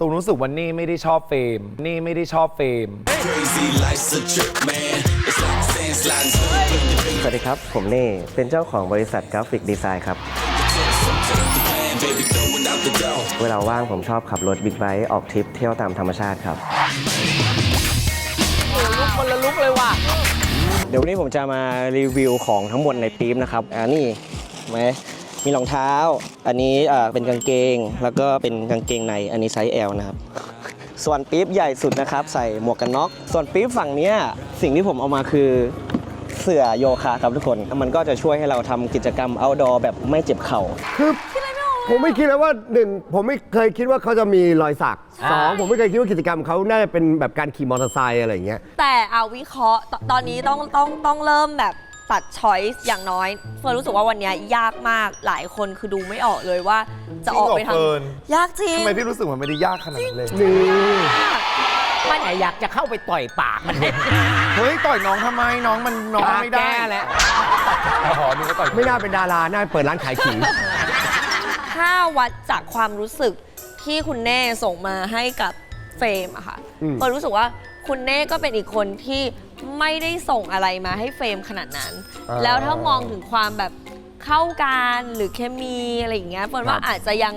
ตูนรู้สึกว่านี่ไม่ได้ชอบเฟรมนี่ไม่ได้ชอบเฟรม Crazy life's a trip, man. It's like sand sliding smooth. สวัสดีครับ ผมเน่ เป็นเจ้าของบริษัทกราฟิกดีไซน์ครับ Plan, baby, throw it out the door. เวลาว่างผมชอบขับรถบิ๊กไบค์ออกทริปเที่ยวตามธรรมชาติครับคนละลุกเลยว่ะเดี๋ยววันนี้ผมจะมารีวิวของทั้งหมดในปี๊บนะครับ อ่านี่เห็นไหม มีรองเท้า อันนี้อ่าเป็นกางเกง แล้วก็เป็นกางเกงใน อันนี้ไซส์ L นะครับ ส่วนปี๊บใหญ่สุดนะครับ ใส่หมวกกันน็อก ส่วนปี๊บฝั่งเนี้ยสิ่งที่ผมเอามาคือเสื่อโยคะครับทุกคน มันก็จะช่วยให้เราทำกิจกรรม outdoor แบบไม่เจ็บเข่า คือผมไม่คิดเลยว่าหนึ่งผมไม่เคยคิดว่าเขาจะมีรอยสักสองผมไม่เคยคิดว่ากิจกรรมเขาน่าจะเป็นแบบการขี่มอเตอร์ไซค์อะไรอย่างเงี้ยแต่เอาวิเคราะห์ตตอนนี้ต้องต้องต้องเริ่มแบบ ตัดช้อยส์อย่างน้อย เฟิร์นรู้สึกว่าวันเนี้ยยากมากหลายคนคือดูไม่ออกเลยว่าจะออกไปทางจริงเหรอเฟิร์น ยากจริงทำไมพี่รู้สึกมันไม่ได้ยากขนาดนั้นเลยนี่มันแต่อยากจะเข้าไปต่อยปากมันเฮ้ยต่อยน้องทำไมน้องมันน้องไม่ได้ แก้แล้วอ๋อนึกว่าต่อยไม่น่าเป็นดาราน่าเปิดร้านขายขิง ถ้าวัดจากความรู้สึกที่คุณเน่ส่งมาให้กับเฟรมอะค่ะอืม เฟิร์นรู้สึกว่าคุณเน่ก็เป็นอีกคนที่ ไม่ได้ส่งอะไรมาให้เฟรมขนาดนั้นแล้วถ้ามองถึงความแบบเข้ากันหรือเคมีอะไรอย่างเงี้ยเฟิร์นว่าอาจจะยัง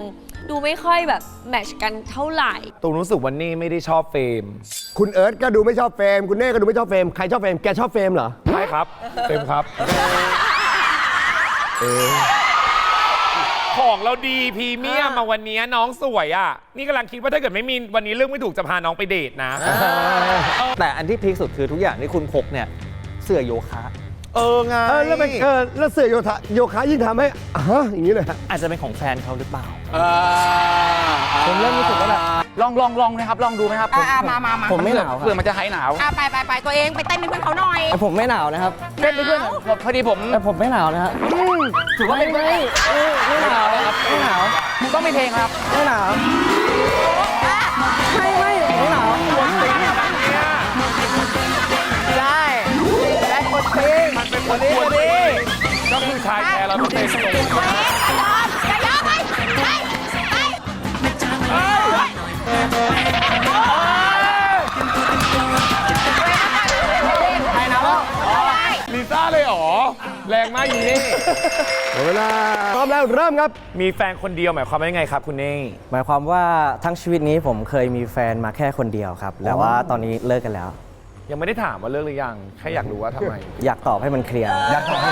ดูไม่ค่อยแบบแมทชกันเท่าไหร่ ตูนรู้สึกว่านี่ไม่ได้ชอบเฟรมคุณเอิร์ธก็ดูไม่ชอบเฟรม คุณเน่ก็ดูไม่ชอบเฟรม ใครชอบเฟรม แกชอบเฟรมเหรอ ใช่ครับ เฟรมครับ ของเราดีพรีเมียมมาวันนี้น้องสวยอะ นี่กำลังคิดว่าถ้าเกิดไม่มีวันนี้เรื่องไม่ถูกจะพาน้องไปเดทนะ แต่อันที่พีคสุดคือทุกอย่างที่คุณพกเนี่ย เสื้อโยคะ เออไงเออแล้วเป็นเออแล้วเสื้อโยคะโยคะยิ่งทำให้อะฮะอย่างนี้เลยฮะอาจจะเป็นของแฟนเขาหรือเปล่าผมเริ่มรู้สึกว่าแบบ ลองลองลองนะครับ ลองดูไหมครับผมอะมามามาผมไม่หนาวครับเพื่อมันจะหายหนาวอะไปไปไปตัวเองไปเต้นเป็นเพื่อนเขาหน่อยแต่ผมไม่หนาวนะครับ เต้นไปเพื่อนผมพอดีผมแต่ผมไม่หนาวนะครับ ถือว่าเป็นเพื่อนไม่หนาวนะครับไม่หนาวต้องมีเพลงครับไม่หนาวไม่ไม่ไม่หนาวได้ได้คนเพลงมันเป็นคนควรดี แรงมากยีนี่หมดเวลาพร้อมแล้วเริ่มครับ มีแฟนคนเดียวหมายความว่ายังไงครับคุณเน่หมายความว่าทั้งชีวิตนี้ผมเคยมีแฟนมาแค่คนเดียวครับแต่ว่าตอนนี้เลิกกันแล้ว ยังไม่ได้ถามว่าเลิกหรือยังแค่อยากรู้ว่าทำไมอยากตอบให้มันเคลียร์อยากบอกให้